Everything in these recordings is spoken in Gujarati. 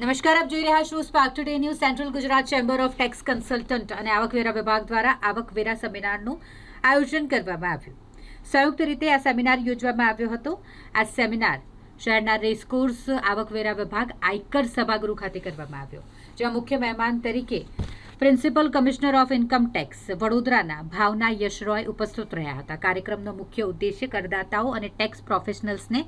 નમસ્કાર, આપ જોઈ રહ્યા છો Spark Today News Central Gujarat Chamber of Tax Consultant અને આવકવેરા વિભાગ દ્વારા આવકવેરા સેમિનારનું આયોજન કરવામાં આવ્યું. સંયુક્ત રીતે આ સેમિનાર યોજવામાં આવ્યો હતો. આ સેમિનાર શહેરના રેસકોર્સ આવકવેરા વિભાગ, આયકર સભાગૃહ ખાતે કરવામાં આવ્યો, જેમાં મુખ્ય મહેમાન તરીકે principal commissioner of income tax વડોદરાના ભાવના યશરોય ઉપસ્થિત રહ્યા હતા. કાર્યક્રમનો મુખ્ય ઉદ્દેશ્ય કરદાતાઓ અને ટેક્સ પ્રોફેશનલ્સને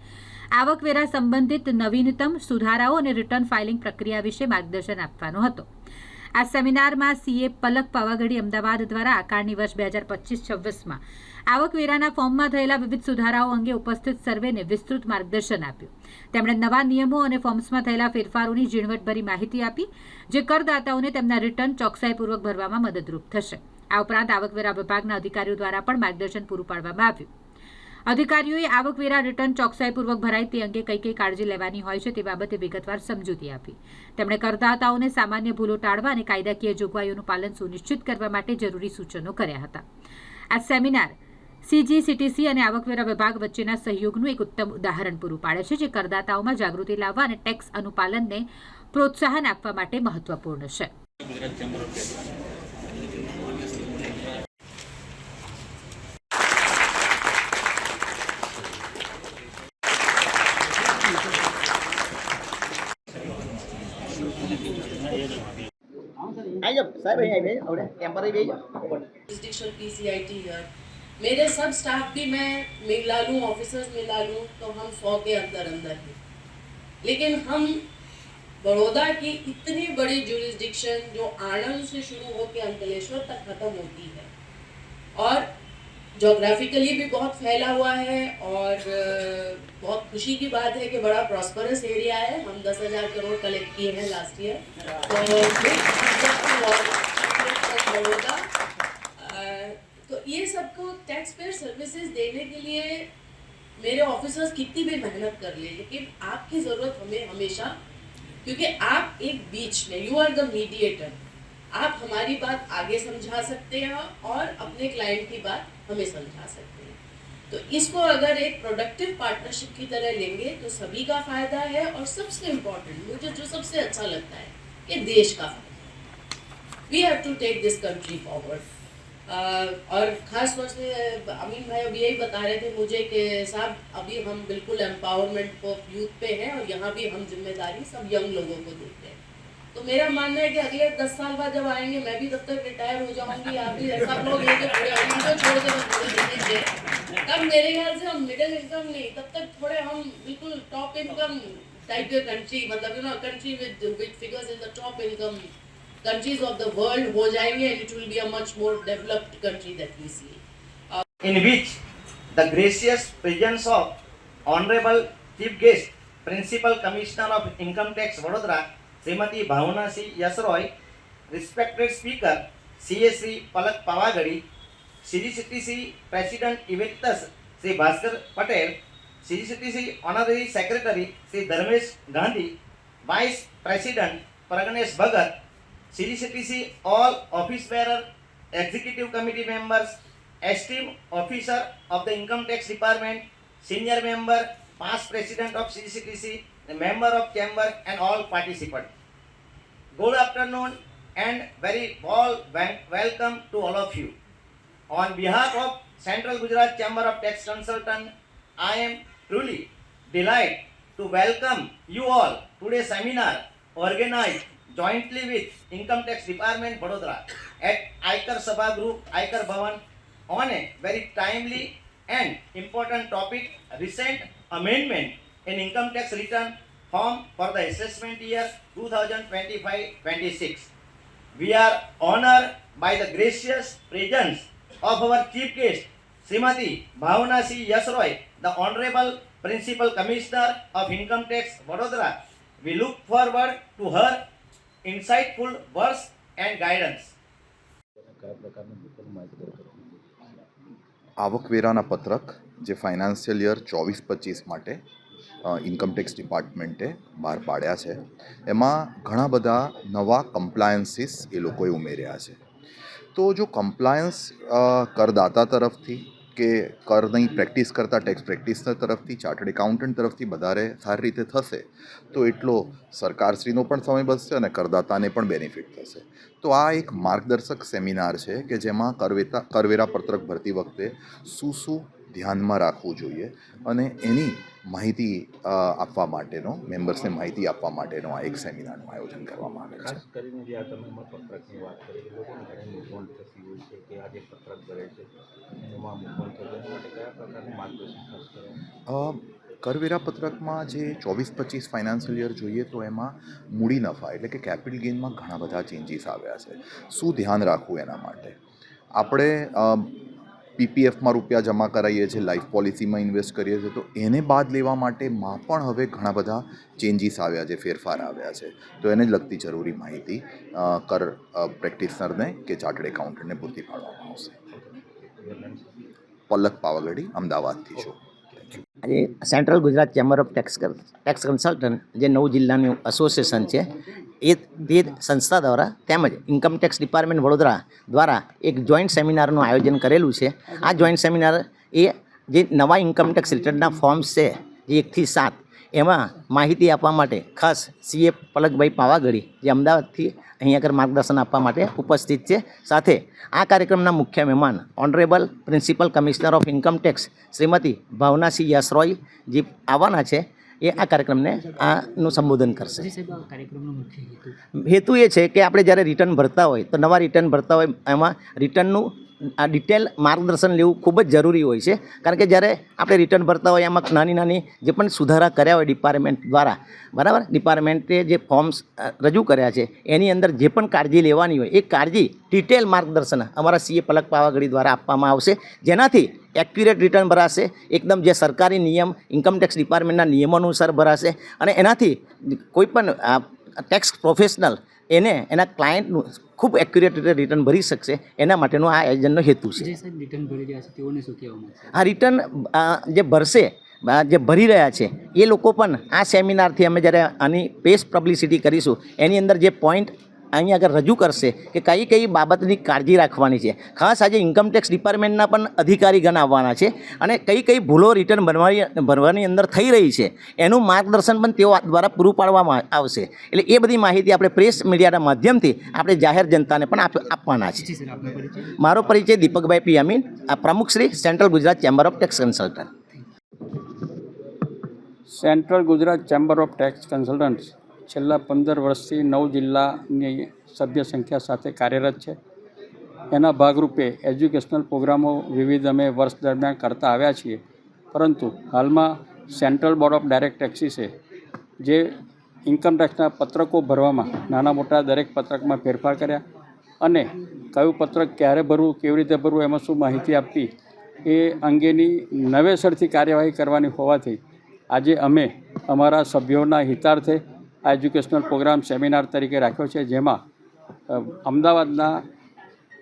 આવકવેરા સંબંધિત નવીનતમ સુધારાઓ અને રિટર્ન ફાઇલિંગ પ્રક્રિયા વિશે માર્ગદર્શન આપવાનો હતો. આ સેમિનારમાં સીએ પલક પાવાગઢી અમદાવાદ દ્વારા આકારણી વર્ષ બે હજાર પચીસ છવ્વીસમાં આવકવેરાના ફોર્મમાં થયેલા વિવિધ સુધારાઓ અંગે ઉપસ્થિત સર્વેને વિસ્તૃત માર્ગદર્શન આપ્યું. તેમણે નવા નિયમો અને ફોર્મ્સમાં થયેલા ફેરફારોની ઝીણવટભરી માહિતી આપી, જે કરદાતાઓને તેમના રિટર્ન ચોકસાઈપૂર્વક ભરવામાં મદદરૂપ થશે. આ ઉપરાંત આવકવેરા વિભાગના અધિકારીઓ દ્વારા પણ માર્ગદર્શન પૂરું પાડવામાં આવ્યું. અધિકારીઓએ આવકવેરા રિટર્ન ચોકસાઈપૂર્વક ભરાય તે અંગે કઈ કઈ કાળજી લેવાની હોય છે તે બાબતે વિગતવાર સમજૂતી આપી. તેમણે કરદાતાઓને સામાન્ય ભૂલો ટાળવા અને કાયદાકીય જોગવાઈઓનું પાલન સુનિશ્ચિત કરવા માટે જરૂરી સૂચનો કર્યા હતા. આ સેમિનાર સીજીસીટીસી અને આવકવેરા વિભાગ વચ્ચેના સહયોગનું એક ઉત્તમ ઉદાહરણ પૂરું પાડે છે જે કરદાતાઓમાં જાગૃતિ લાવવા અને ટેક્સ અનુપાલનને પ્રોત્સાહન આપવા માટે મહત્વપૂર્ણ છે. मेरे सब स्टाफ भी मैं मिला लूँ ऑफिसर्स मिला लूँ तो हम सौ के अंदर अंदर हैं। लेकिन हम बड़ौदा की इतनी बड़ी जुरिस्डिक्शन जो आनंद से शुरू होकर अंकलेश्वर तक खत्म होती है, और जोग्राफिकली भी बहुत फैला हुआ है, और बहुत खुशी की बात है कि बड़ा प्रॉस्परस एरिया है। हम दस हज़ार करोड़ कलेक्ट किए हैं लास्ट ईयर तो तो ये सबको टैक्स पेयर सर्विसेज़ देने के लिए मेरे ऑफिसर्स कितनी भी मेहनत कर ले, लेकिन आपकी ज़रूरत हमें हमेशा, क्योंकि आप एक बीच में यू आर द मीडिएटर आप हमारी बात आगे समझा सकते हैं और अपने क्लाइंट की बात हमें समझा सकते हैं। तो इसको अगर एक प्रोडक्टिव पार्टनरशिप की तरह लेंगे तो सभी का फ़ायदा है और सबसे इम्पोर्टेंट मुझे जो सबसे अच्छा लगता है, कि देश का फ़ायदा। We have to take this country forward और खास तौर से अमीन भाई अभी यही बता रहे थे मुझे कि साहब, अभी हम बिल्कुल एम्पावरमेंट ऑफ़ यूथ पे हैं और यहाँ भी हम ज़िम्मेदारी सब यंग लोगों को देते हैं। तो मेरा मानना है कि अगले दस साल बाद जब आएँगे, मैं भी तब तक रिटायर हो जाऊँगी। आप भी सब लोग छोड़ के तब मेरे ख्याल से हम मिडिल इनकम नहीं, तब तक थोड़े हम बिल्कुल टॉप इनकम टाइप कंट्री मतलब you know country with with figures in the top income countries of the world हो जाएंगे and it will be a much more developed country that we see. in which the gracious presence of honorable chief guest principal commissioner of income tax vadodara Shrimati Bhavnasinh યસરોય respected speaker CA Shri Palak Pavagadhi CGCTC president ઇવેક્ટસ Shri Bhaskar Patel CGCTC honorary secretary Shri Dharmesh Gandhi vice president Pragnesh Bhagat CDCTC all office bearer, executive committee members, esteemed officer of the income tax department, senior member, past president of CDCTC, member of chamber and all participants. Good afternoon and very warm welcome to all of you. On behalf of Central Gujarat Chamber of Tax Consultant, I am truly delighted to welcome you all to today's seminar organized jointly with Income Tax Department Vadodara at Aikar Sabha Group, Aikar Bhavan on a very timely and important topic recent amendment in income tax return form for the assessment year 2025-26. We are honored by the gracious presence of our chief guest, Srimati Bhavana C. Yasroy, the Honorable Principal Commissioner of Income Tax, Vadodara. We look forward to her insightful words and guidance આવકવેરાના પત્રક જે ફાઇનાન્શિયલ યર ચોવીસ પચીસ માટે ઇન્કમટેક્સ ડિપાર્ટમેન્ટે બહાર પાડ્યા છે. એમાં ઘણા બધા નવા કમ્પ્લાયન્સીસ એ લોકોએ ઉમેર્યા છે. તો જો કમ્પ્લાયન્સ કરદાતા તરફથી કે કરની પ્રેક્ટિસ કરતાં ટેક્સ પ્રેક્ટિસનર તરફથી, ચાર્ટર્ડ એકાઉન્ટન્ટ તરફથી વધારે સારી રીતે થશે, તો એટલો સરકારશ્રીનો પણ સમય બચશે અને કરદાતાને પણ બેનિફિટ થશે. તો આ એક માર્ગદર્શક સેમિનાર છે કે જેમાં કરવેતા, કરવેરા પત્રક ભરતી વખતે શું શું ધ્યાનમાં રાખવું જોઈએ અને એની માહિતી આપવા માટેનો મેમ્બર્સને માહિતી આપવા માટેનો આ એક સેમિનારનું આયોજન કરવામાં આવે છે. કરીને જે આ તમે પત્રકની વાત કરી લોકોને ઘણી મૂંઝવણ થતી હોય છે કે આ જે પત્રક ભરે છે એમાં મૂંઝવણ થતી એના માટે કયા પ્રકારનું માર્ગદર્શન ખાસ કરવા કરવેરા પત્રકમાં જે ચોવીસ પચીસ ફાઇનાન્શિયલ યર જોઈએ તો એમાં મૂડી નફા એટલે કે કેપિટલ ગેઇનમાં ઘણા બધા ચેન્જીસ આવ્યા છે. શું ધ્યાન રાખવું એના માટે? આપણે પીપીએફમાં રૂપિયા જમા કરાવીએ છીએ લાઈફ પોલિસીમાં ઇન્વેસ્ટ કરીએ છીએ, તો એને બાદ લેવા માટે માં પણ હવે ઘણા બધા ચેન્જીસ આવ્યા છે, ફેરફાર આવ્યા છે. તો એને જ લગતી જરૂરી માહિતી કર પ્રેક્ટિશનરને કે ચાર્ટર્ડ એકાઉન્ટન્ટને પૂરતી પાડવામાં આવશે. પલક પાવાગઢી, અમદાવાદથી છું. આજે Central Gujarat Chamber of Tax tax consultant જે નવ જિલ્લાનું એસોસિએશન છે એ તે સંસ્થા દ્વારા તેમજ ઇન્કમટેક્સ ડિપાર્ટમેન્ટ વડોદરા દ્વારા એક જોઈન્ટ સેમિનારનું આયોજન કરેલું છે. આ જોઈન્ટ સેમિનાર એ જે નવા ઇન્કમટેક્સ રિટર્નના ફોર્મ્સ છે, જે એકથી સાત, એમાં માહિતી આપવા માટે ખાસ સીએ પલકભાઈ પાવાગઢી, જે અમદાવાદથી અહીં આગળ માર્ગદર્શન આપવા માટે ઉપસ્થિત છે. સાથે આ કાર્યક્રમના મુખ્ય મહેમાન honourable principal commissioner of income tax Shrimati Bhavnasinh Yashroy જે આવવાના છે એ આ કાર્યક્રમને આનું સંબોધન કરશે. હેતુ? એ છે કે આપણે જ્યારે રિટર્ન ભરતા હોય તો નવા રિટર્ન ભરતા હોય એમાં રિટર્નનું આ ડિટેલ માર્ગદર્શન લેવું ખૂબ જ જરૂરી હોય છે. કારણ કે જ્યારે આપણે રિટર્ન ભરતા હોય એમાં નાની નાની જે પણ સુધારા કર્યા હોય ડિપાર્ટમેન્ટ દ્વારા, બરાબર? ડિપાર્ટમેન્ટે જે ફોર્મ્સ રજૂ કર્યા છે, એની અંદર જે પણ કાળજી લેવાની હોય, એ કાળજી ડિટેલ માર્ગદર્શન અમારા સીએ પલક પાવાગઢી દ્વારા આપવામાં આવશે. જેનાથી એક્યુરેટ રિટર્ન ભરાશે, એકદમ જે સરકારી નિયમ ઇન્કમટેક્સ ડિપાર્ટમેન્ટના નિયમો અનુસાર ભરાશે, અને એનાથી કોઈપણ ટેક્સ પ્રોફેશનલ એને એના ક્લાયન્ટનું ખૂબ એક્યુરેટ રીતે રિટર્ન ભરી શકશે. એના માટેનો આ એજન્ટનો હેતુ છે. રિટર્ન ભરી રહ્યા છે તેઓને શું કહેવામાં આ રિટર્ન જે ભરશે જે ભરી રહ્યા છે એ લોકો પણ આ સેમિનારથી અમે જ્યારે આની પેસ પબ્લિસિટી કરીશું એની અંદર જે પોઈન્ટ અહીં આગળ રજૂ કરશે કે કઈ કઈ બાબતની કાળજી રાખવાની છે. ખાસ આજે ઇન્કમ ટેક્સ ડિપાર્ટમેન્ટના પણ અધિકારીગણ આવવાના છે અને કઈ કઈ ભૂલો રિટર્ન ભરવાની ભરવાની અંદર થઈ રહી છે એનું માર્ગદર્શન પણ તેઓ દ્વારા પૂરું પાડવામાં આવશે. એટલે એ બધી માહિતી આપણે પ્રેસ મીડિયાના માધ્યમથી આપણે જાહેર જનતાને પણ આપ આપવાના છે. મારો પરિચય દીપકભાઈ પી અમીન આ પ્રમુખશ્રી Central Gujarat Chamber of Tax Consultant Central Gujarat Chamber of Tax Consultants છેલ્લા પંદર વર્ષથી નવ જિલ્લાની સભ્ય સંખ્યા સાથે કાર્યરત છે. એના ભાગરૂપે એજ્યુકેશનલ પ્રોગ્રામો વિવિધ અમે વર્ષ દરમિયાન કરતા આવ્યા છીએ. પરંતુ હાલમાં સેન્ટ્રલ બોર્ડ ઓફ ડાયરેક્ટ ટેક્સીસે જે ઇન્કમ ટેક્સના પત્રકો ભરવામાં નાના મોટા દરેક પત્રકમાં ફેરફાર કર્યા અને કયું પત્રક ક્યારે ભરવું, કેવી રીતે ભરવું એમાં શું માહિતી આપવી એ અંગેની નવેસરથી કાર્યવાહી કરવાની હોવાથી આજે અમે અમારા સભ્યોના હિતાર્થે આ એજ્યુકેશનલ પ્રોગ્રામ સેમિનાર તરીકે રાખ્યો છે જેમાં અમદાવાદના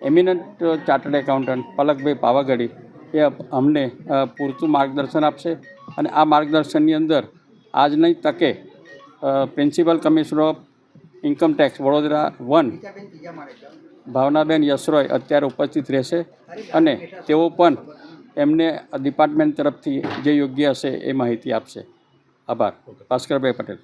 એમિનન્ટ ચાર્ટર્ડ એકાઉન્ટન્ટ પલકભાઈ પાવાગઢી એ અમને પૂરતું માર્ગદર્શન આપશે અને આ માર્ગદર્શનની અંદર આજની તકે principal commissioner of income tax Vadodara one Bhavnaben Yashroy અત્યારે ઉપસ્થિત રહેશે અને તેઓ પણ એમને ડિપાર્ટમેન્ટ તરફથી જે યોગ્ય હશે એ માહિતી આપશે. આભાર. ભાસ્કરભાઈ પટેલ.